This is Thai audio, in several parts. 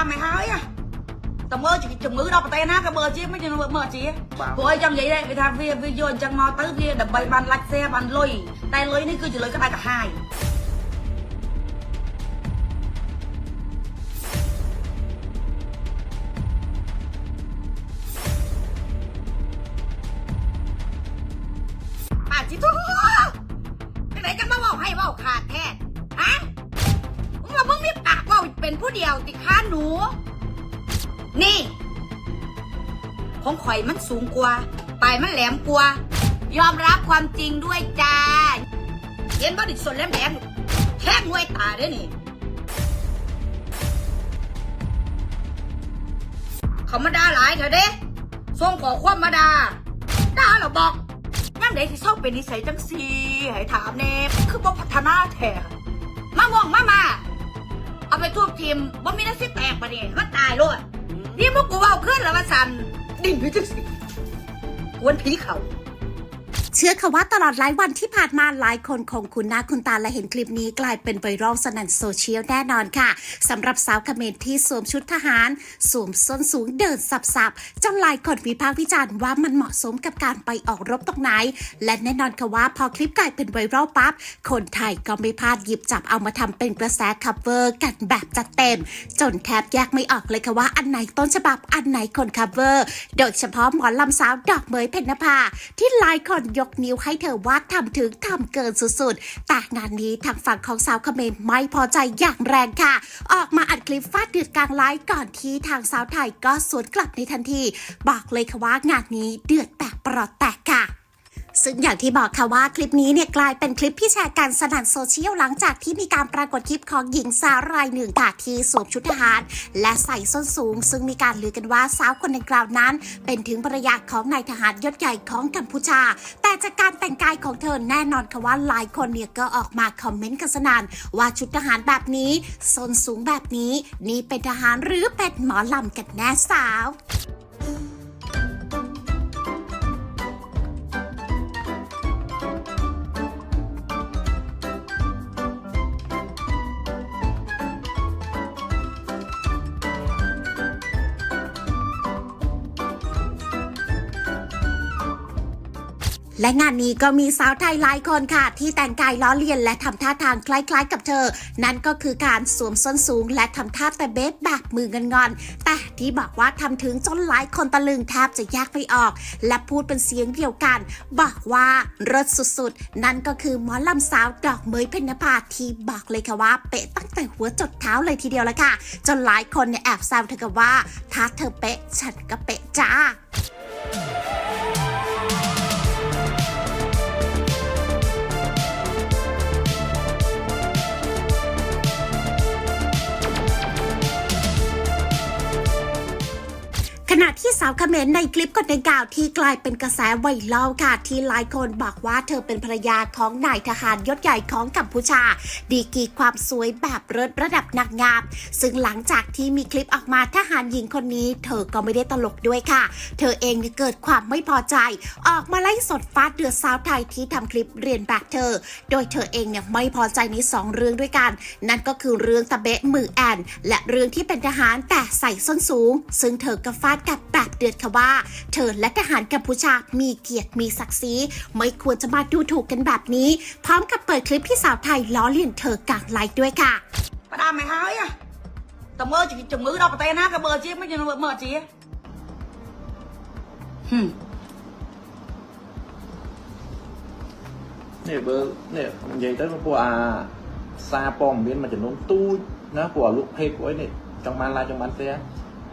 ហើយតើមើលជំងឺដល់ប្រទេសណាក៏មើលជាមិនយើងមើលជាព្រោះអីចឹងនិយាយដែរវាថាវាវាយកអញ្ចឹងមកទៅវាដើម្បីបានឡាច់xeបានលុយតែលុយនេះគឺជាលុយក្តៅក្រហាយ หนู นี่ ของข่อยมันสูงกว่าปลายมันแหลมกว่ายอมรับความจริงด้วยจ้าเห็นบ่ดิสนแหลมแหลมแค่งวยตาเด้นี่ เขามาด่าหลายเถอะเด้ส่งขอความมาด่าด่าเหรอบอกย่ำใดที่ชอบเป็นนิสัยจังสีให้ถามเน่คือบ่พัฒนาแท้มาม่วงมามาเอา ไปทุบทีมบ่มีนักสิแตกปะเนี่ยมันตายเลยนี่พวกกูเว่าขึ้นแล้วมาสั่นดิ่งไปจังสิกวนผีเขา ชื่อค่ะว่าตลอดหลายวันที่ผ่านมาหลายคนคงคุ้นหน้าคุณตาและเห็นคลิปนี้กลายเป็นไวรัลสนั่นโซเชียลแน่นอนค่ะสำหรับสาวเขมรที่สวมชุดทหาร สวมส้นสูงเดินสับๆจนหลายคนวิพากษ์วิจารณ์ว่ามันเหมาะสมกับการไปออกรบตรงไหน และแน่นอนค่ะว่าพอคลิปกลายเป็นไวรัลปั๊บคนไทยก็ไม่พลาดหยิบจับเอามาทำเป็นกระแสคัฟเวอร์กันแบบจัดเต็ม จนแทบแยกไม่ออกเลยค่ะว่าอันไหนต้นฉบับอันไหนคนคัฟเวอร์ โดยเฉพาะหมอลำสาวดอกเมยเพ็ญนภาที่หลายคนยกนิ้วให้เธอว่าทำถึงทำเกินสุดๆ แต่งานนี้ทางฝั่งของสาวเขมรไม่พอใจอย่างแรงค่ะ ออกมาอัดคลิปฟาดเดือดกลางไลฟ์ก่อนที่ทางสาวไทยก็สวนกลับในทันที บอกเลยค่ะว่างานนี้เดือดแตกปรอดแตกค่ะ ซึ่งอย่างที่บอกค่ะว่าคลิปนี้เนี่ยกลายเป็นคลิปที่แชร์กันสนั่นโซเชียลหลังจากที่มีการปรากฏคลิปของหญิงสาวรายหนึ่งค่ะที่สวมชุดทหาร และใส่ส้นสูง ซึ่งมีการลือกันว่าสาวคนดังกล่าวนั้น เป็นถึงภรรยาของนายทหารยศใหญ่ของกัมพูชา แต่จากการแต่งกายของเธอแน่นอนค่ะว่าหลายคนเนี่ยก็ออกมาคอมเมนต์กันสนั่นว่าชุดทหารแบบนี้ส้นสูงแบบนี้ นี่เป็นทหารหรือเป็นหมอลำกันแน่สาว และงานนี้ก็มีสาวไทยหลายคนค่ะ ที่แต่งกายล้อเลียนและทำท่าทางคล้ายๆ กับเธอ นั่นก็คือการสวมส้นสูง และทำท่าแต่เบ๊บแบบมือเงินงอนๆแต่ที่บอกว่าทำถึงจนหลายคนตะลึงแทบจะแยกไม่ออก และพูดเป็นเสียงเดียวกัน บอกว่าเลิศสุดๆ นั่นก็คือหมอลำสาวดอกเมยเพ็ญนภาที่บอกเลยค่ะว่าเป๊ะตั้งแต่หัวจดเท้าเลยทีเดียวละค่ะ จนหลายคนเนี่ยแอบแซวเธอกับว่าถ้าเธอเป๊ะฉันก็เป๊ะจ้า ขณะที่สาวเขมรในคลิปคนดังกล่าวที่กลายเป็นกระแสไวรัลค่ะที่หลายคนบอกว่าเธอเป็นภรรยาของนายทหารยศใหญ่ของกัมพูชา ดีกีความสวยแบบเลิศระดับนางงามซึ่งหลังจากที่มีคลิปออกมาทหารหญิงคนนี้ เธอก็ไม่ได้ตลกด้วยค่ะ เธอเองเกิดความไม่พอใจ ออกมาไล่สดฟาดเดือดสาวไทยที่ทำคลิปเรียนแบบเธอ โดยเธอเองเนี่ยไม่พอใจในสองเรื่องด้วยกัน นั่นก็คือเรื่องตะเบะมือแอน และเรื่องที่เป็นทหารแต่ใส่ส้นสูง ซึ่งเธอก็ฟาดกับแบบเดือดค่ะว่า เธอและทหารกัมพูชา มีเกียรติมีศักดิ์ศรีไม่ควรจะมาดูถูกกันแบบนี้ พร้อมกับเปิดคลิปพี่สาวไทยล้อเลียนเธอกลางไลฟ์ด้วยค่ะประดามไม่หายอะแต่เมื่อจะจมือดอกประเตนะกับเบอร์จีไม่ยังเบอร์จี้ฮึนี่ยเบอร์เนี่ยยังแมาปวกอาซาปอมเบียนมาจะน้องตู้นะปวกลูกเพกไว้เนี่ยจังมันลายจังมันเสีย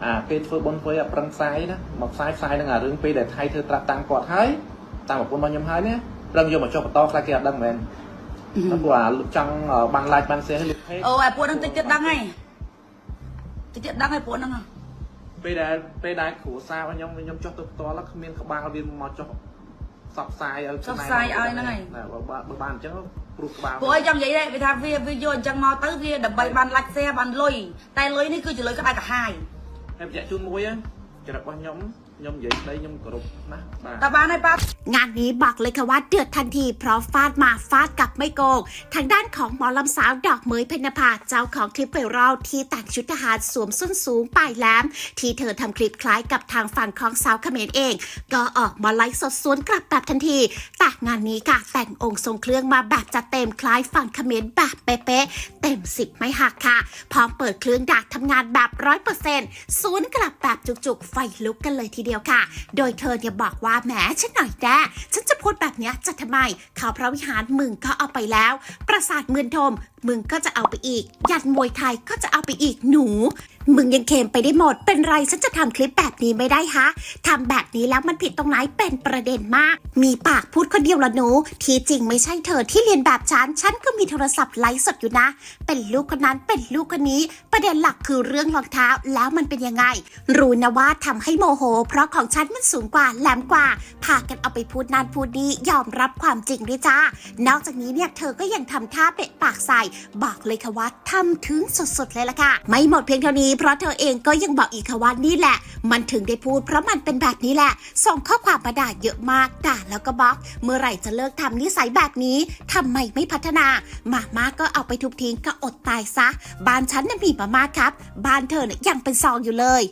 អាពេលធ្វើបុណ្យធ្វើឲ្យប្រឹងផ្សាយណាមកផ្សាយផ្សាយនឹងអារឿងពេលដែលថៃធ្វើត្រាប់តាមគាត់ហើយតាមប្រពន្ធរបស់ខ្ញុំហើយណាប្រឹងយកមកចុះបន្តខ្លាចគេអត់ដឹងមែនតែពួកអាលក់ចង់បានឡាយបានផ្ទះលក់ភេកអូឯពួកហ្នឹងតិចទៀតដឹងហើយតិចទៀតដឹងហើយពួកហ្នឹងពេលដែលពេលដែលគ្រូសារបស់ខ្ញុំខ្ញុំចុះទៅផ្ទាល់គ្មានក្បាលវាមកចុះផ្សព្វផ្សាយឲ្យណាបើបើបានអញ្ចឹងព្រោះក្បាលពួកអីចង់និយាយដែរវាថាវាវាយកអញ្ចឹងមកទៅវាដើម្បីបានឡាច់ xe បានលុយតែលុយនេះគឺជាលុយក្តៅក្រហាយ ហើយបញ្ជាក់ជូនមួយចរិតរបស់ខ្ញុំខ្ញុំនិយាយស្ដីខ្ញុំគោរពណាស់បាទតើបានហើយបាទ งานนี้บอกเลยค่ะว่าเดือดทันทีเพราะฟาดมาฟาดกลับไม่โกง ทางด้านของหมอลำสาวดอกเมยเพนภาเจ้าของคลิปไวรัลที่แต่งชุดทหารสวมส้นสูงปลายแหลม ที่เธอทำคลิปคล้ายกับทางฝั่งของสาวเขมรเอง ก็ออกมาไลฟ์สดสวนกลับแบบทันที แต่งานนี้ค่ะแต่งองค์ทรงเครื่องมาแบบจัดเต็มคล้ายฝั่งเขมรแบบเป๊ะๆเต็มสิบไม่หักค่ะ พร้อมเปิดเครื่องดักทำงานแบบร้อยเปอร์เซ็นต์สวนกลับแบบจุกๆ ไฟลุกกันเลยทีเดียวค่ะ โดยเธอเนี่ยบอกว่าแหมฉันหน่อยแด้ฉันจะพูดแบบนี้จะทำไมข่าวพระวิหารมึงก็เอาไปแล้ว ปราสาทเมือนทมมึงก็จะเอาไปอีก ยันมวยไทยก็จะเอาไปอีกหนู มึงยังเค็มไปได้หมด เป็นไรฉันจะทำคลิปแบบนี้ไม่ได้ฮะทำแบบนี้แล้วมันผิดตรงไหนเป็นประเด็นมาก มีปากพูดคนเดียวละหนู ที่จริงไม่ใช่เธอที่เรียนแบบฉัน ฉันก็มีโทรศัพท์ไลฟ์สดอยู่นะ เป็นลูกคนนั้นเป็นลูกคนนี้ ประเด็นหลักคือเรื่องรองเท้าแล้วมันเป็นยังไง รู้นะว่าทำให้โมโห เพราะของฉันมันสูงกว่าแหลมกว่า พากันเอาไปพูดนานพูดนี้ยอมรับความจริงด้วยจ้า นอกจากนี้เนี่ยเธอก็ยังทำท่าเปะปากใส่ บอกเลยค่ะว่าทำถึงสุดๆเลยล่ะค่ะ ไม่หมดเพียงเท่านี้เพราะเธอเองก็ยังบอกอีกค่ะว่านี่แหละ มันถึงได้พูด เพราะมันเป็นแบบนี้แหละ ส่งข้อความมาด่าเยอะมากด่าแล้วก็บล็อก เมื่อไหร่จะเลิกทำนิสัยแบบนี้ทำไมไม่พัฒนามาม่าก็เอาไปทุบทิ้งก็อดตายซะ บ้านฉันน่ะมีมาม่าครับ บ้านเธอเนี่ยยังเป็นซองอยู่เลย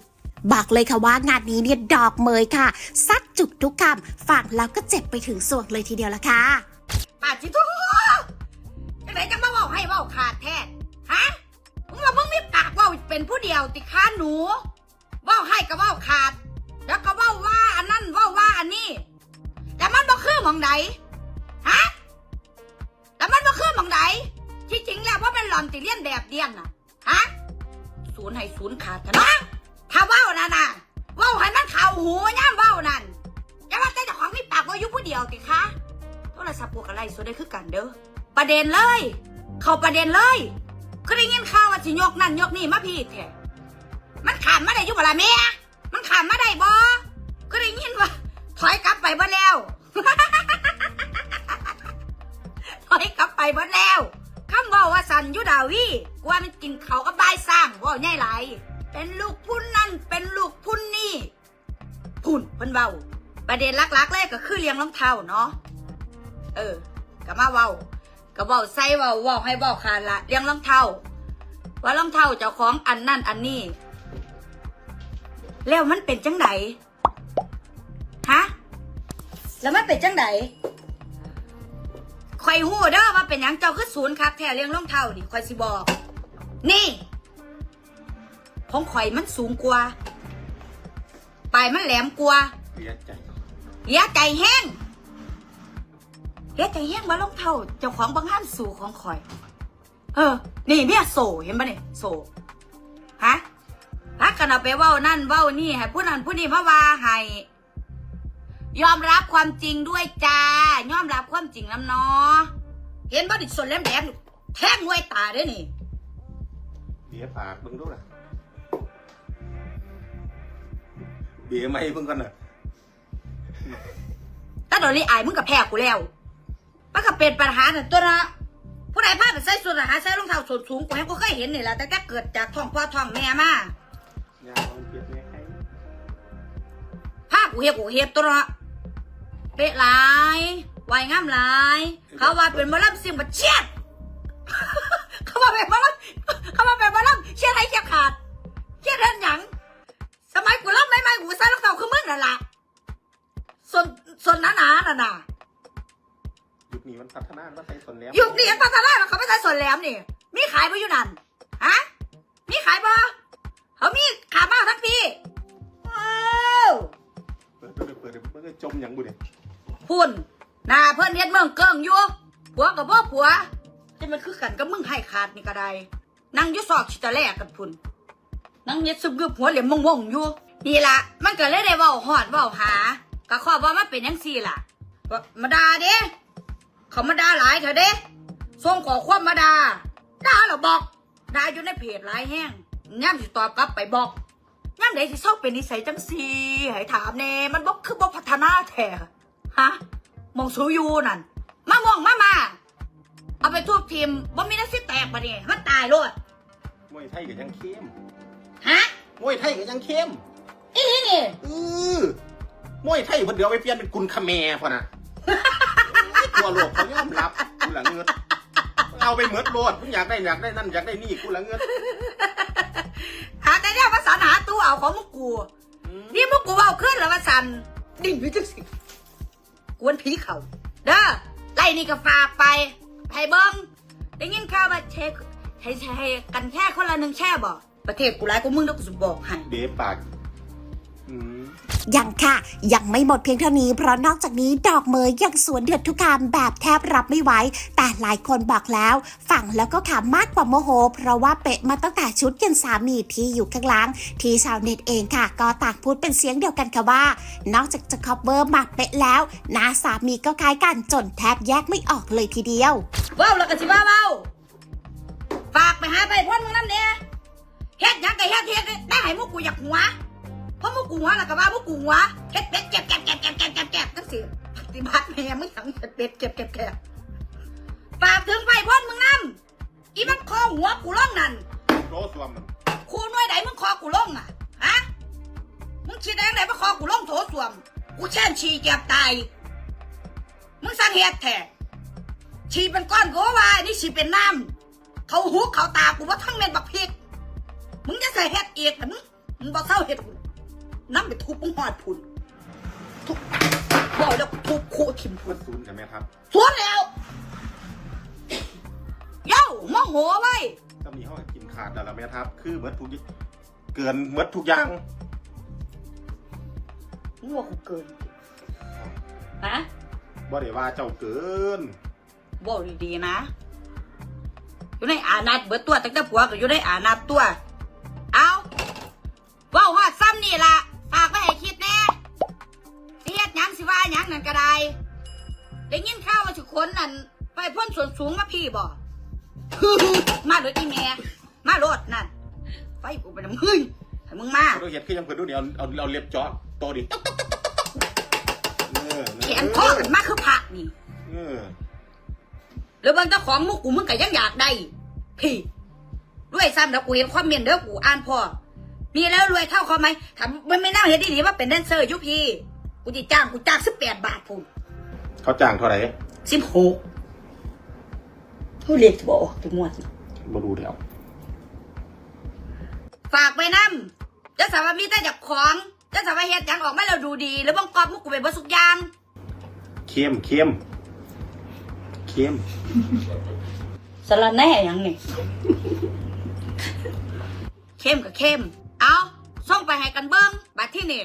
บอกเลยค่ะว่างานนี้เนี่ยดอกเมยค่ะซัดจุกทุกคำฟังแล้วก็เจ็บไปถึงส่วงเลยทีเดียวละค่ะปาจิโตจังไหนจะมาเว่าให้เว่าขาดแท ยวติค้าหนูเว่าให้ก็เว่าขาด แล้วก็เว่าว่าอันนั้นเว่าว่าอันนี้ แต่มันบ่คือมองใดฮะแต่มันบ่คือมองใดที่จริงแล้วว่าเป็นหลอนติเลียนแบบเดียนน่ะฮะศูนย์ให้ศูนย์ขาดกันนะถ้าเว่านั่นน่ะเว่าให้มันเข่าหูย่ามเว่านั่นอย่าว่าแต่เจ้าของมีปากว่าอยู่ผู้เดียวติคะโทรศัพท์พวกอะไรสุดได้คือกันเด้อประเด็นเลย เข้าประเด็นเลยก็ได้ยินข่าวว่าสิยกนั่นยกนี่มาพี่แท้ มันขามมาได้อยุบละแม่มันขามมาได้บ่ก็ได้ยินว่า ถอยกลับไปบ่แล้ว ถอยกลับไปบ่แล้วคำว่าว่าสันยุดาวีกว่ามันกินเขากับบายสร้างว่าใหญ่หลเป็นลูกพุ่นนั่นเป็นลูกพุ่นนี่พุ่นเพิ่นเว้าประเด็นลักๆเลยก็คือเลี้ยงรองเท้าเนาะเออก็มาเว้าก็เว้าใส่เว้าเว้าให้เว้าขาดละเลี้ยงรองเท้าว่ารองเท้าเจ้าของอันนั่นอันนี้ แล้วมันเป็นจังไดฮะแล้วมันเป็นจังไดข่อยหู้เด้อว่าเป็นหยังเจ้าคือศูนย์คักแท้เลี้ยงรองเท้านี่ข่อยสิบอก นี่ของข่อยมันสูงกว่าปลายมันแหลมกว่าเสียใจเสียใจแห้งเสียใจแห้งว่าลงเท่าเจ้าของบางห้ามสู่ของข่อย เออ นี่เมียโซเห็นปะเนี่ยโซฮะ กกันเอาไปเว้านั่นเว้านี่ให้ผู้นั้นผู้นี้มาว่าให้ยอมรับความจริงด้วยจ้ายอมรับความจริงน้ำเนาะเห็นบ่ดิส่วนแหลมแหลมๆแทงมวยตาเด้วยนี่เบียร์ปากมึงดูนะเบียร์ไม่มึงกันน่ะถ้าโดนนี่อายมึงกับแพ้กูแล้วมันก็เป็นปัญหาน่ะตัวนะผู้ใดพาไปใส่สูทหาใส่รองเท้าส้นสูงกูให้กูเคยเห็นนี่แหละแต่แต่เกิดจากท้องพ่อท้องแม่มา ยาลองเกียดเนี่ยใครภาคกูเฮ็ดกูเฮ็ดตัวละเป๊ะหลายไหวงามหลาย เขาว่าเป็นหมอลำเสิ่งบัดเชียดเขาว่าเป็นหมอลำเขาว่าเป็นหมอลำเชียดให้เชียดขาดเชียดเรื่องหยังสมัยกูลำไม่ไม่กูใส่รองเท้าคือมึงนั่นล่ะส่วนส่วนหนาๆน่ะน่ะยุคนี้มันพัฒนามันใส่ส่วนแล้วยุคนี้พัฒนาแล้วเขาไม่ใช่ส่วนแหลมนี่มีขายบ่อยู่นั่นฮะมีขายบ่ เขามีขาบ้าทั้งปีว้าวเปิดเปิดเปิดเปิดจมอย่างบุเนี่ยพุ่นหน้าเพื่อนเฮ็ดเมืองเกิงอยู่ผัวกับพ่อผัวจะมันคือกันกับมึงให้ขาดนี่ก็ได้นั่งอยู่ซอกชิตะแลกกันพุ่นนั่งเย็ดซึมกึบหัวเหลี่ยมมงๆอยู่นี่ล่ะมันก็เลยได้เว้าหอดเว้าหาก็ขอว่ามันเป็นจังซี่ล่ะว่ามาด่าเด้เขามาด่าหลายเถอะเด้ส่งขอความมาด่าด่าเหรอบอกด่าอยู่ในเพจหลายแห้ง ย่ำสิตอบกลับไปบอกย่ำไหนสิเศร้าเป็นนิสัยจังซีให้ถามแน่มันบอกคือบอกพัฒนาแท้ฮะมองสูอยูนั่นมามองมามาเอาไปทุบทีมบ่มีนักสิแตกปะเนี่ยมันตายโลดมวยไทยก็ยังเข้มฮะมวยไทยก็ยังเข้มอีหลีเออมวยไทยเพิ่นเดี๋ยวไปเปลี่ยนเป็นกุนคาแมพอนะตัวโลกเขายอมรับกูละเงินเอาไปเหมือนโลดมึงอยากได้อยากได้นั่นอยากได้นี่กูละเงิน เอาของมุกกู นี่มุกกูเอาขึ้นแล้วมาสันดิ่งอยู่จังสิกวนผีเขาเด้อไล่นี่ก็ฝากไปให้เบิ้งได้ยินข่าวว่าเช็คให้ให้กันแค่คนละหนึ่งแช่บ่ประเทศกูร้ายกูมึงแล้วกูจะบอกให้เดปากอืม ยังค่ะ ยังไม่หมดเพียงเท่านี้ เพราะนอกจากนี้ดอกเมยยังสวนเดือดทุกคำแบบแทบรับไม่ไหวแต่หลายคนบอกแล้วฟังแล้วก็ขำมากกว่าโมโห เพราะว่าเปะมาตั้งแต่ชุดยันสามีที่อยู่ข้างหล่าง ที่ชาวเน็ตเองค่ะ ก็ต่างพูดเป็นเสียงเดียวกันค่ะว่า นอกจากจะคอปเวอร์มาเปะแล้วหน้าสามีก็คล้ายกันจนแทบแยกไม่ออกเลยทีเดียวเว้าแล้วก็สิว่าเว้าฝากไปหาไปพ่นมึงนั่นเนี่ยเฮ็ดยังก็เฮ็ดเฮ็ดได้ให้มุกกูอยากหัว เพราะมุกกูหัวแล้วก็ว่ามุกกูหัวเฮ็ดเป็ดเก็บเก็บเก็บเก็บเก็บเก็บเก็บทั้งสิปฏิบัติแม่มึงหยังเฮ็ดเป็ดเก็บเก็บเก็บฝากถึงไปพ่นมึงนั่นอีมันคอหัวกูล่องนั่นโลสวมมันครูหน่วยไหนมึงคอกูล่องอะฮะมึงคิดได้ยังไงว่าคอกูล่องโถส้วม กูแช่นฉี่เก็บตายมึงสั่งเฮ็ดแท้ฉีเป็นก้อนก็ว่านี่ฉีเป็นน้ำเขาหูเขาตากูว่าทั้งเม็ดบักพริกมึงจะใส่เฮ็ดเอกแต่มึงมึงบอกเศร้าเฮ็ดกู น้ำไปทุบมึงหอดพุ่นทุบบอกแล้วทุบคู่ทิมเพื่พุ่อนนศูนย์กันไหมครับสวนแล้วเย้าโมโหไว้ยก็มีห้องกินขาดแล้วล่ะแม่ครับคือเหมือนทุกอย่างเกินเหมือนทุกอย่างมึงว่ากูเกินฮะบ่ได้ว่าเจ้าเกินบอกดีๆนะ อยู่ในอานัดเบิดตัวตั้งแต่ผัวก็อยู่ในอานัดตัว ได้ยินข่าวว่าสิคนนั่นไปพ่นส่วนสูงมาพี่บ่ มาเลยอีแม่มาโลดนั่นไฟกูไปน้ำมึงให้มึงมาเราเห็ดคือยังเพิ่นดูเดี๋ยวเอาเอาเล็บเจาะโตดิเออแขนคอกันมาคือผักนี่เออแล้วบางเจ้าของมุกกูมึงก็ยังอยากได้ พี่ ด้วยซ้ำแล้วกูเห็นความเมียนเด้อกูอ่านพอมีแล้วรวยเท่าเขาไหมถามมันไม่น่าเห็นดีๆว่าเป็นแดนเซอร์อยุพี่กูจะจ้างกูจ้างสิบแปดบาทพุ่น เขาจ้างเท่าไหร่สิบหกเขาเรียกจะบอกถึงงวดบ่รู้แล้วฝากไปน้ำจะสามารถมีแต่จากของจะสามารถเฮ็ดหยังออกมาแล้วดูดี แล้วบังกอบมุกกูเป็นบสุกอยางเข้มเข้มเข้มสารแหน่หยังนี่เข้มกับเข้มเอาส่งไปให้กันเบิ้งบัดที่นี่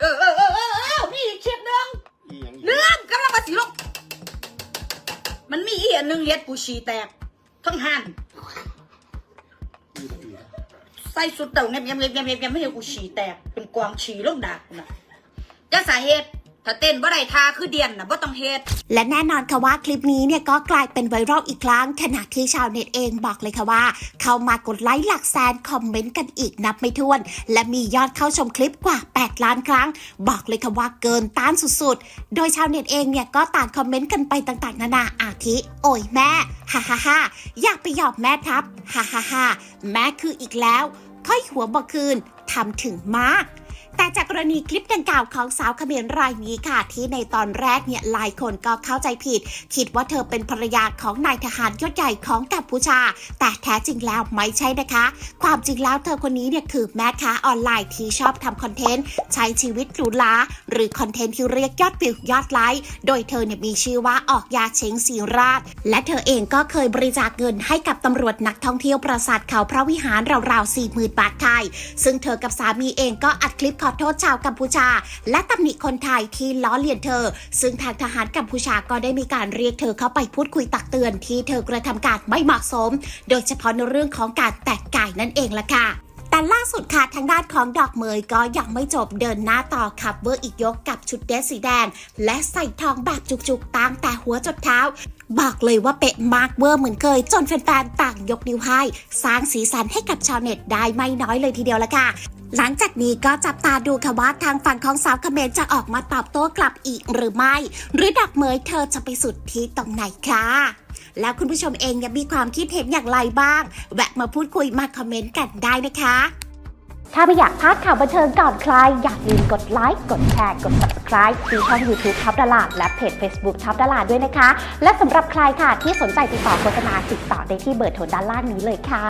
เออเออเออเออเออมีอีกคลิปหนึง อีหยังอีกเรื่องกำลังมาสีลงมันมีอีกอันหนึงเฮ็ดกูชีแตกทั้งหันอีกอีกใส่สุดเต่าเงียบเงียบเงียบเงียบเงียบไม่ให้กูฉี่แตกเป็นกวางฉี่ลงดากนะจะสาเหตุ ถ้าเต้นบ่ได้ทาคือเดียนน่ะบ่ต้องเฮ็ด และแน่นอนค่ะว่าคลิปนี้เนี่ยก็กลายเป็นไวรัลอีกครั้ง ขณะที่ชาวเน็ตเองบอกเลยค่ะว่า เข้ามากดไลค์หลักแสนคอมเมนต์กันอีกนับไม่ถ้วน และมียอดเข้าชมคลิปกว่า 8 ล้านครั้ง บอกเลยค่ะว่าเกินต้านสุดๆ โดยชาวเน็ตเองเนี่ยก็ต่างคอมเมนต์กันไปต่างๆ นานาอาทิ โอ้ยแม่ฮ่าฮ่าฮ่าอยากไปหยอกแม่ทับฮ่าฮ่าฮ่าแม่คืออีกแล้ว ค่อยหัวบอกคืนทำถึงมาก แต่จากกรณีคลิปดังกล่าวของสาวเขมรรายนี้ค่ะ ที่ในตอนแรกเนี่ยหลายคนก็เข้าใจผิด คิดว่าเธอเป็นภรรยาของนายทหารยศใหญ่ของกัมพูชา แต่แท้จริงแล้วไม่ใช่นะคะ ความจริงแล้วเธอคนนี้เนี่ยคือแม่ค้าออนไลน์ที่ชอบทำคอนเทนต์ใช้ชีวิตหรูหราหรือคอนเทนต์ที่เรียกยอดวิวยอดไลค์โดยเธอเนี่ยมีชื่อว่าออกยาเชงสีราช และเธอเองก็เคยบริจาคเงินให้กับตำรวจนักท่องเที่ยวปราสาทเขาพระวิหารราวๆ4 0,000บาทไทย ซึ่งเธอกับสามีเองก็อัดคลิปขอโทษชาวกัมพูชา และตำหนิคนไทยที่ล้อเลียนเธอ ซึ่งทางทหารกัมพูชาก็ได้มีการเรียกเธอเข้าไปพูดคุยตักเตือนที่เธอกระทำการไม่เหมาะสม โดยเฉพาะในเรื่องของการแตกกายนั่นเองล่ะค่ะ แต่ล่าสุดค่ะทางด้านของดอกเมยก็ยังไม่จบเดินหน้าต่อขับเวอร์อีกยกกับชุดเดรสสีแดง และใส่ทองแบบจุกๆตั้งแต่หัวจดเท้า บอกเลยว่าเป๊ะมากเวอร์เหมือนเคย จนแฟนๆต่างยกนิ้วให้ สร้างสีสันให้กับชาวเน็ตได้ไม่น้อยเลยทีเดียวละค่ะหลังจากนี้ก็จับตาดูค่ะว่าทางฝั่งของสาวเขมรจะออกมาตอบโต้กลับอีกหรือไม่ หรือดอกเมยเธอจะไปสุดที่ตรงไหนคะ แล้วคุณผู้ชมเองเนี่ยมีความคิดเห็นอย่างไรบ้าง แวะมาพูดคุยมาคอมเมนต์กันได้นะคะ ถ้าไม่อยากพลาดข่าวบันเทิงก่อนใคร อย่าลืมกดไลค์กดแชร์กด subscribe ที่ช่อง YouTube ท็อปดาราและเพจ Facebook ท็อปดาราด้วยนะคะ และสำหรับใครค่ะที่สนใจติดต่อโฆษณาติดต่อได้ที่เบอร์โทรด้านล่างนี้เลยค่ะ